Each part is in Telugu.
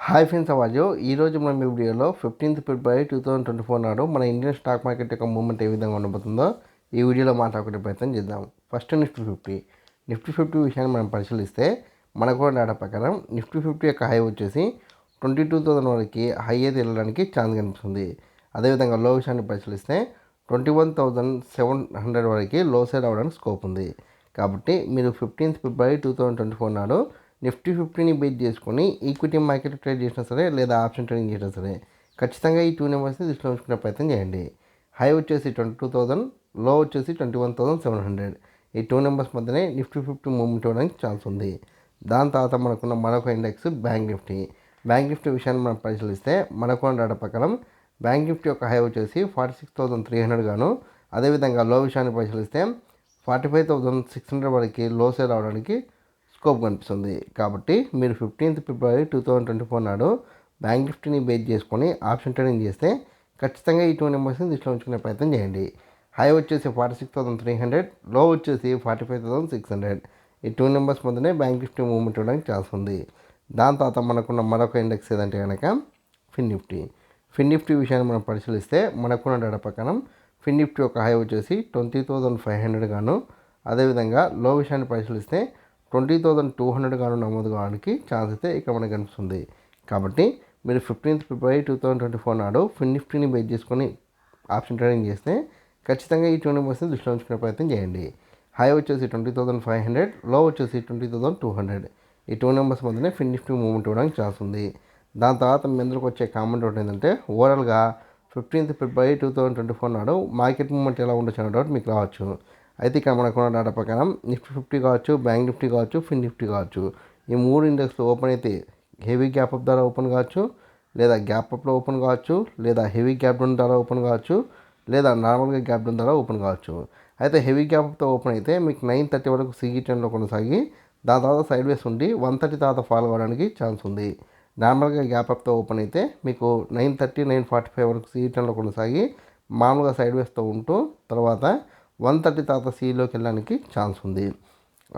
హాయ్ ఫ్రెండ్స్ అవాజు ఈరోజు మనం ఈ వీడియోలో fifteenth February two thousand twenty four నాడు మన ఇండియన్ స్టాక్ మార్కెట్ యొక్క మూవ్మెంట్ ఏ విధంగా ఉండబోతుందో ఈ వీడియోలో మాట్లాడుకునే ప్రయత్నం చేద్దాం. First Nifty fifty Nifty fifty విషయాన్ని మనం పరిశీలిస్తే మనకు కూడా డేటా ప్రకారం నిఫ్టీ ఫిఫ్టీ యొక్క హై వచ్చేసి ట్వంటీ టూ థౌసండ్ వరకు హై అయితే వెళ్ళడానికి ఛాన్స్ కనిపిస్తుంది. అదేవిధంగా లో విషయాన్ని పరిశీలిస్తే twenty one thousand seven hundred వరకు లో సైడ్ అవ్వడానికి స్కోప్ ఉంది. కాబట్టి మీరు fifteenth February two thousand twenty four నాడు నిఫ్టీ ఫిఫ్టీని బేస్ చేసుకొని ఈక్విటీ మార్కెట్ ట్రేడ్ చేసినా సరే లేదా ఆప్షన్ ట్రేడింగ్ చేసినా సరే ఖచ్చితంగా ఈ టూ నెంబర్స్ని దృష్టిలో ఉంచుకునే ప్రయత్నం చేయండి. హై వచ్చేసి ట్వంటీ టూ థౌసండ్లో వచ్చేసి twenty one thousand seven hundred. ఈ టూ నెంబర్స్ మధ్యనే నిఫ్టీ ఫిఫ్టీ మూవ్మెంట్ అవ్వడానికి ఛాన్స్ ఉంది. దాని తర్వాత మనకున్న మరొక index bank Nifty. Bank Nifty విషయాన్ని మనం పరిశీలిస్తే మనకున్న డేటా ప్రకారం బ్యాంక్ నిఫ్టీ యొక్క హై వచ్చేసి forty six thousand three hundred గాను అదేవిధంగా లో విషయాన్ని పరిశీలిస్తే forty five thousand six hundred వరకు లో సేల్ అవడానికి స్కోప్ కనిపిస్తుంది. కాబట్టి మీరు fifteenth February two thousand twenty four నాడు బ్యాంక్ నిఫ్టీని బేస్ చేసుకొని ఆప్షన్ ట్రేడింగ్ చేస్తే ఖచ్చితంగా ఈ టూ నెంబర్స్ని దృష్టిలో ఉంచుకునే ప్రయత్నం చేయండి. హై వచ్చేసి ఫార్టీ సిక్స్ థౌసండ్ త్రీ హండ్రెడ్లో వచ్చేసి forty five thousand six hundred. ఈ టూ నెంబర్స్ మధ్యనే బ్యాంక్ నిఫ్టీ మూవ్మెంట్ ఇవ్వడానికి ఛాన్స్ ఉంది. దాని తర్వాత మనకున్న మరొక ఇండెక్స్ ఏదంటే కనుక ఫిన్ నిఫ్టీ ఫిన్ నిఫ్టీ విషయాన్ని మనం పరిశీలిస్తే మనకున్న డేటా ప్రకారం ఫిన్ నిఫ్టీ యొక్క హై వచ్చేసి ట్వంటీ థౌసండ్ ఫైవ్ హండ్రెడ్ గాను. అదేవిధంగా లో విషయాన్ని పరిశీలిస్తే ట్వంటీ థౌసండ్ టూ హండ్రెడ్ గాను నమోదు కావడానికి ఛాన్స్ అయితే ఇక్కడ మనకు కనిపిస్తుంది. కాబట్టి మీరు fifteenth February two thousand twenty four నాడు ఫిన్ నిఫ్టీని బేస్ చేసుకొని ఆప్షన్ ట్రేడింగ్ చేస్తే ఖచ్చితంగా ఈ ట్వంటీ పర్సెంట్ దృష్టిలో ఉంచుకునే ప్రయత్నం చేయండి. హై వచ్చేసి ట్వంటీ థౌసండ్ ఫైవ్ హండ్రెడ్లో వచ్చేసి ట్వంటీ థౌసండ్ టూ హండ్రెడ్. ఈ టూ నెంబర్స్ మధ్యనే ఫిన్ నిఫ్టీ మూవ్మెంట్ ఇవ్వడానికి ఛాన్స్ ఉంది. దాని తర్వాత మీ అందరికి వచ్చే కామెంట్ ఒకటి ఏంటంటే ఓవరాల్గా fifteenth February two thousand twenty four నాడు మార్కెట్ మూమెంట్ ఎలా ఉండొచ్చు అనే డౌట్ మీకు రావచ్చు. అయితే ఇక్కడ మనకున్న డేటా ప్రకారం నిఫ్టీ ఫిఫ్టీ కావచ్చు బ్యాంక్ నిఫ్టీ కావచ్చు ఫిన్ నిఫ్టీ కావచ్చు. ఈ మూడు ఇండెక్స్ ఓపెన్ అయితే హెవీ గ్యాప్ అప్ ద్వారా ఓపెన్ కావచ్చు లేదా గ్యాప్ అప్లో ఓపెన్ కావచ్చు లేదా హెవీ గ్యాప్ డౌన్ ద్వారా ఓపెన్ కావచ్చు లేదా నార్మల్గా గ్యాప్ డౌన్ ద్వారా ఓపెన్ కావచ్చు. అయితే హెవీ గ్యాప్ అప్తో ఓపెన్ అయితే మీకు నైన్ థర్టీ వరకు సిఈ టెన్లో కొనసాగి దాని తర్వాత సైడ్ వేస్ ఉండి వన్ థర్టీ తర్వాత ఫాలో అవ్వడానికి ఛాన్స్ ఉంది. నార్మల్గా గ్యాప్ అప్తో ఓపెన్ అయితే మీకు nine thirty nine forty five వరకు సిఈ టెన్లో కొనసాగి మామూలుగా సైడ్ వేస్తో ఉంటూ తర్వాత వన్ థర్టీ తర్వాత సీలోకి వెళ్ళడానికి ఛాన్స్ ఉంది.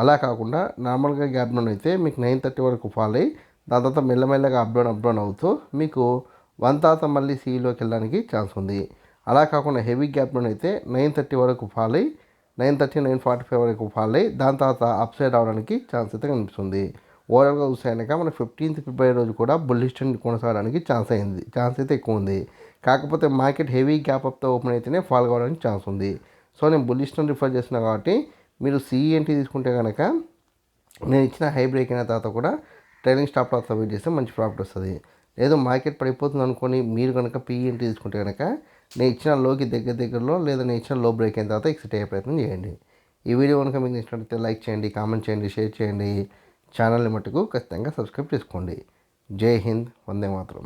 అలా కాకుండా నార్మల్గా గ్యాప్ డౌన్ అయితే మీకు నైన్ థర్టీ వరకు ఫాల్ అయ్యి దాని తర్వాత మెల్లమెల్లగా అప్ డౌన్ అప్ డౌన్ అవుతూ మీకు వన్ తర్వాత మళ్ళీ సీలోకి వెళ్ళడానికి ఛాన్స్ ఉంది. అలా కాకుండా హెవీ గ్యాప్ డౌన్ అయితే నైన్ థర్టీ వరకు ఫాల్ అయ్యి nine thirty nine forty five వరకు ఫాల్ అయ్యి దాని తర్వాత అప్ సైడ్ అవడానికి ఛాన్స్ అయితే కనిపిస్తుంది. ఓవరాల్గా చూసాక మన ఫిఫ్టీన్త్ ఫిబ్రవరి రోజు కూడా బుల్లిష్ ట్రెండ్ కొనసాగడానికి ఛాన్స్ అయింది ఛాన్స్ అయితే ఎక్కువ ఉంది. కాకపోతే మార్కెట్ హెవీ గ్యాప్ అప్తో ఓపెన్ అయితేనే ఫాల్ కావడానికి ఛాన్స్ ఉంది. సో నేను బుల్లిస్ట్ని రిఫర్ చేస్తున్నా కాబట్టి మీరు సిఈఎన్టీ తీసుకుంటే కనుక నేను ఇచ్చిన హై బ్రేక్ అయిన తర్వాత కూడా ట్రైనింగ్ స్టాప్ లాస్ సబ్మిట్ చేస్తే మంచి ప్రాఫిట్ వస్తుంది. లేదు మార్కెట్ పడిపోతుంది అనుకొని మీరు కనుక పిఈఎన్టీ తీసుకుంటే కనుక నేను ఇచ్చిన లోకి దగ్గర దగ్గరలో లేదా నేను ఇచ్చిన లో బ్రేక్ అయిన తర్వాత ఎక్సిట్ అయ్యే ప్రయత్నం చేయండి. ఈ వీడియో కనుక మీకు నచ్చినట్లయితే లైక్ చేయండి కామెంట్ చేయండి షేర్ చేయండి. ఛానల్ని మటుకు ఖచ్చితంగా సబ్స్క్రైబ్ చేసుకోండి. జై హింద్ వందే మాత్రం.